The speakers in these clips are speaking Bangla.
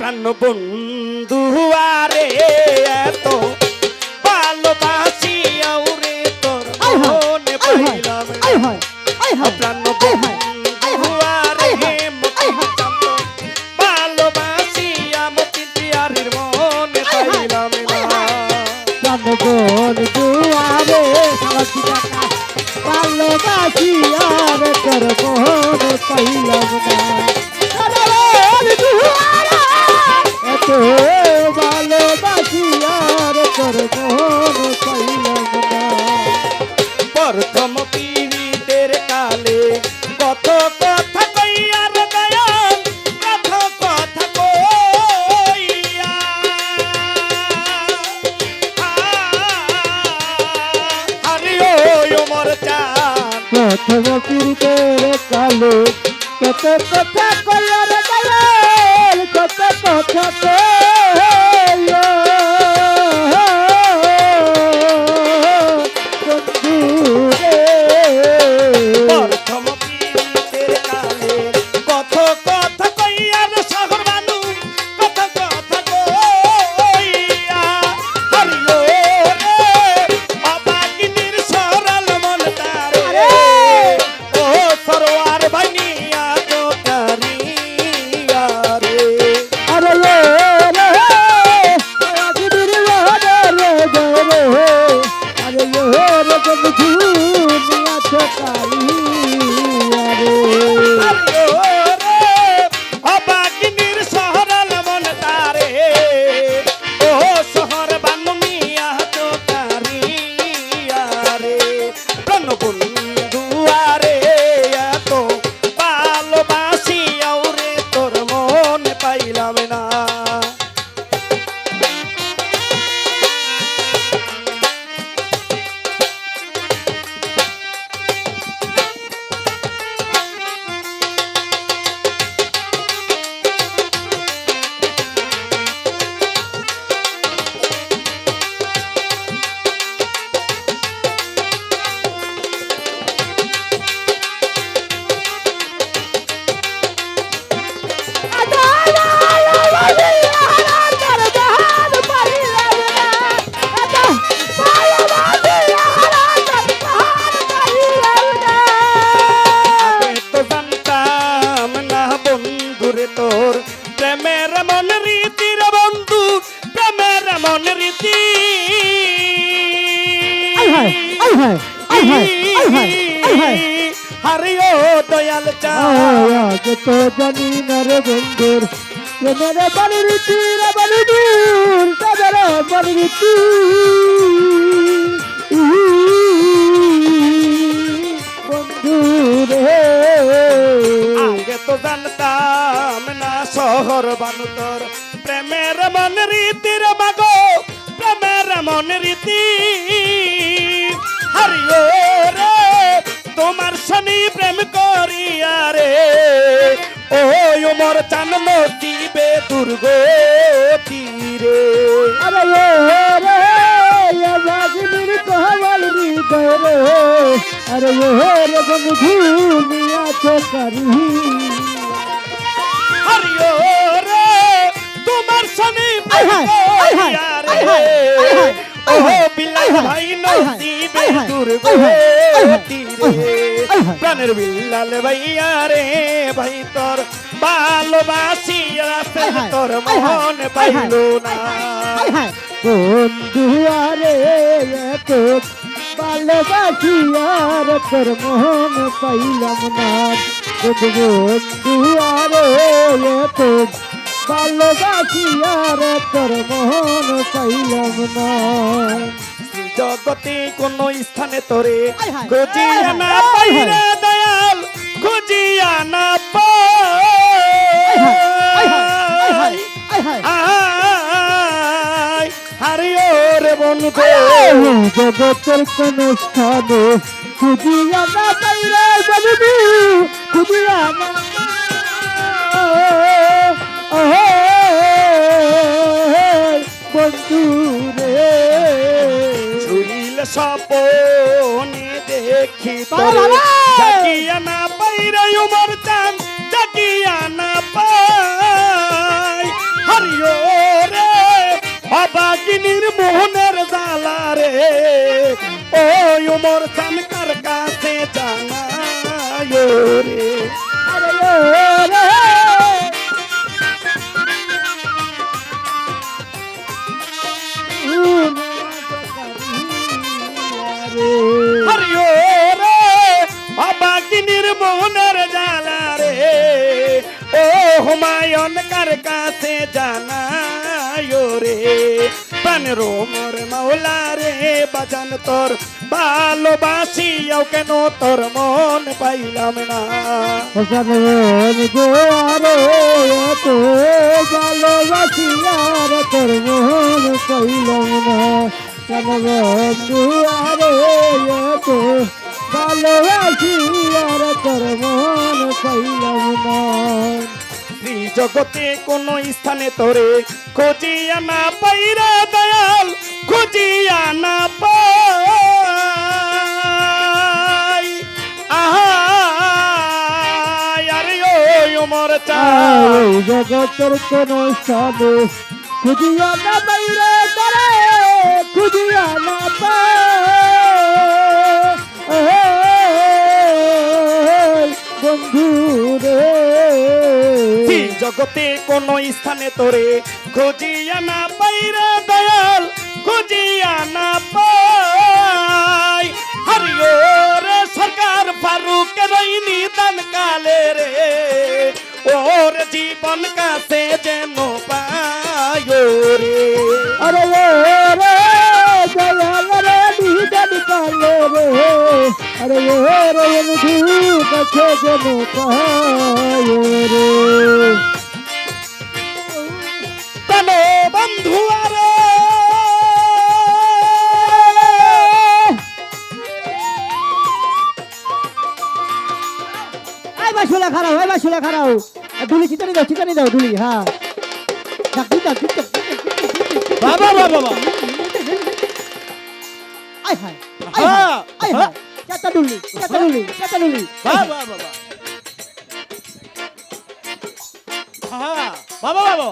প্রাণ বন্ধু আরে এত ভালোবাসি আউরে তোর মনে পাইলাম প্রাণ বন্ধু আরে ভালোবাসি আমতি পিয়ারির মনে পাইলাম প্রাণ বন্ধু আরে ভালোবাসি আর তোর কালো কত কথা কয়ার কত কথা তো জানি না রে বন্ধুর। মেরে বাড়ির তীর বাড়ি দূর তাদের বাড়ির বন্ধু রে আগে তো জানতাম না শহর বানুতর প্রেমের মন রীতির মাগো প্রেমের মন রীতি। হারিও রে, তোমার শনি মোর চান নদীবে দুর্গতি রে আরে রে রে বাগিনীর কহবল হৃদয় রে। আরে রে রে বন্ধু নিয়া চকারি রে তোমার করিয়া আয় রে। হায়, আয় হায়, ও বিলাই ভাই আয় দুর্গতি রে। প্রাণের বিল্লাল ভাইয়া রে ভাই তোর ভালোবাসি রাতে আয় হায়, তোর মন পাইল না। হায় হায়। বন্ধু আরে এত ভালোবাসি আর তোর মন পাইলাম না। বন্ধু বন্ধু আরে এত তোর মন পাইলাম না। জগতে কোন স্থানে তোরে খুঁজিয়া না পাইরে দয়াল খুঁজিয়া না হায়, হায়, পাই হারিও রে বন্ধু জগতের কোন স্থানে খুঁজিয়া না পাইরে বন্ধু খুঁজিয়া না বন্ধু রে সপনে দেখি জাকিয়া না পাই রে উমর চান জাকিয়া না পাই। হরিও রে অবাগিনীর মোহনের জালা রে। ও উমর চান কার কাছে জানায় রে? হরিও জানায় রে। পানরো মোর মাওলা রে, বাজান তোর ভালোবাসিয়াও কেন তোর মন পাইলাম না। ভগবান গোয়ারে তো ভালোবাসি আর তোর মন কইলাম না। ভগবান গোয়ারে তো ভালোবাসি আর তোর মন কইলাম না। শ্রী জগতে কোন স্থানে তোরে, খুঁজিয়া না পাইরে দয়াল, খুঁজিয়া না পাই। আরে চাই জগতের কোন স্থানে, খুঁজিয়া না বাইরে তারে খুঁজিয়া না পাই। বন্ধু রে। জগতে কোন স্থানে তোরে খুঁজিয়া না পাইরে দয়াল, খুঁজিয়া না পাই। হরিও রে সরকার ফারুক রই নিদান কালে রে। ওর জীবন কাছে যেন পায় রে। আরে ও রে দয়াল রে নিদান কালে রে। আরে ও রে বন্ধু কাছে যেন পায় রে। বাসুলা খারাও। দুলি চিতানি দাও চিতানি দাও দুলি হ্যাঁ বাবা বাবা বাবা। হাই হ্যাঁ, আই হাই দুলি চাটা দুলি চাটা দুলি বাবা বাবা হ্যাঁ বাবা বাবা।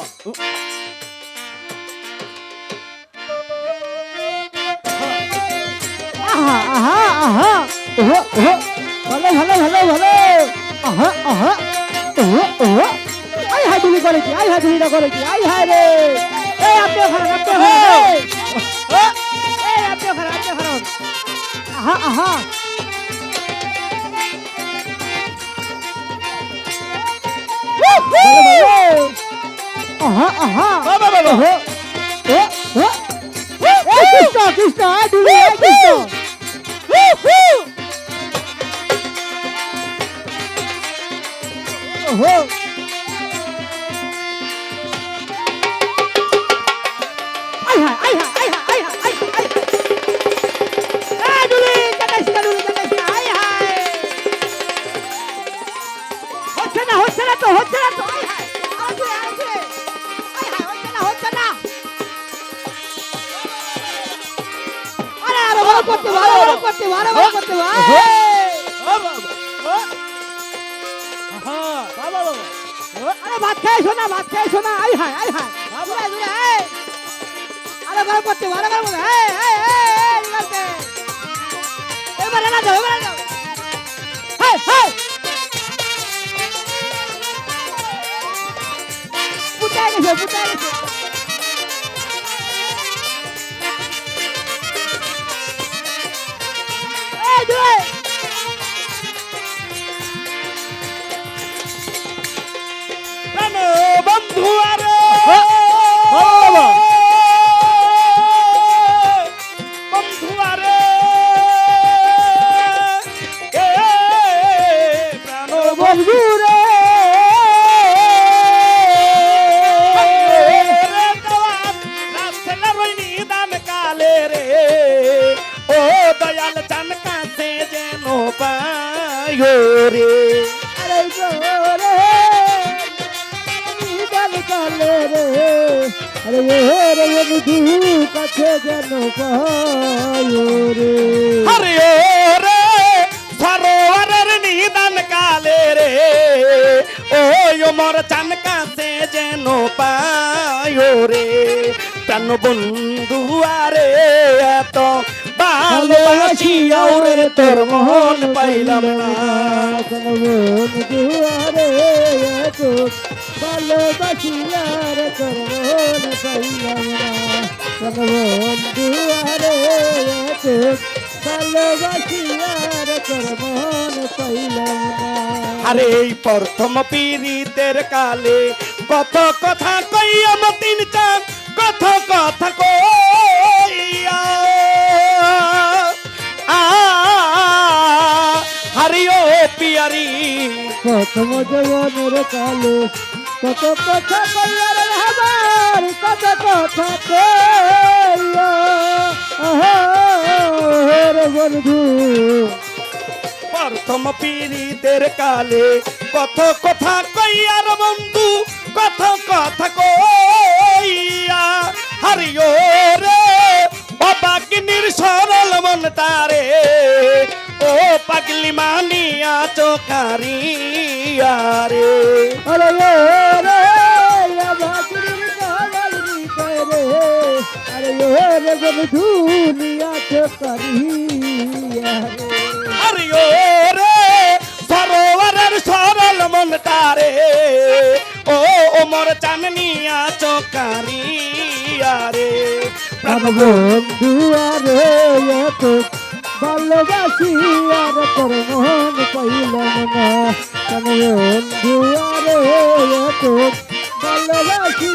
আহা আহা আহা। ওহো ওহো। ভালো ভালো ভালো ভালো। আহা আহা। ওহো ওহো আই হাই দুলি করে কি আই হাই দুলিটা করে কি আই হাই রে এই আপনি খারাপ আপনি খারাপ এই আপনি খারাপ আপনি খারাপ আহা আহা আহা আহা বাবা বাবা ও ও কৃষ্ণ কৃষ্ণ আই দুলি করতে বড় করতে বড় করতে আরে ভাত খাইছো না ভাত খাইছো না আই হাই আই হাই আরে বড় করতে আরে বড় করতে পায় রে আরে গোরে নিদান কালে রে। আরে রে বন্ধু কাছে যেন রে। ও রে সরোবরের নিদান কালে রে। ও মোর চান কাছে যেন পায় রে। প্রাণ বন্ধু, আরে এত ভালোবাসিয়াও রে তোর মন পাইলাম না। বন্ধু আরে এত ভালোবাসিলার করবন পাইলাম না বন্ধু আরে এত ভালোবাসিলার করবন পাইলাম না আরে এই প্রথম পীড়িতের কালে কত কথা কইয়া মতিন চান কত কথা কইয়া। আ হারি ও পিয়ারি। প্রথম জবনের কালে কত কথা কইয়ার আমার কত কথা কইয়া। আহার বন্ধু। প্রথম পীড়িতের কালে কত কথা কইয়ার বন্ধু কত কথা কইয়া হারিও রে, বাবা কিনির সরল মন তারে। ও পাগলি মানিয়া চোখারিয়া রে। আরে রে, বাবা রে বাকির কালাল রে আরে রে বন্ধু নিয়া করিয়া চাননিয়া চোখারিয়া রে। প্রাণ বন্ধু আরে, এত ভালোবাসি, আর তোর মন পাইলাম না। কেন বন্ধু আরে, এত ভালোবাসি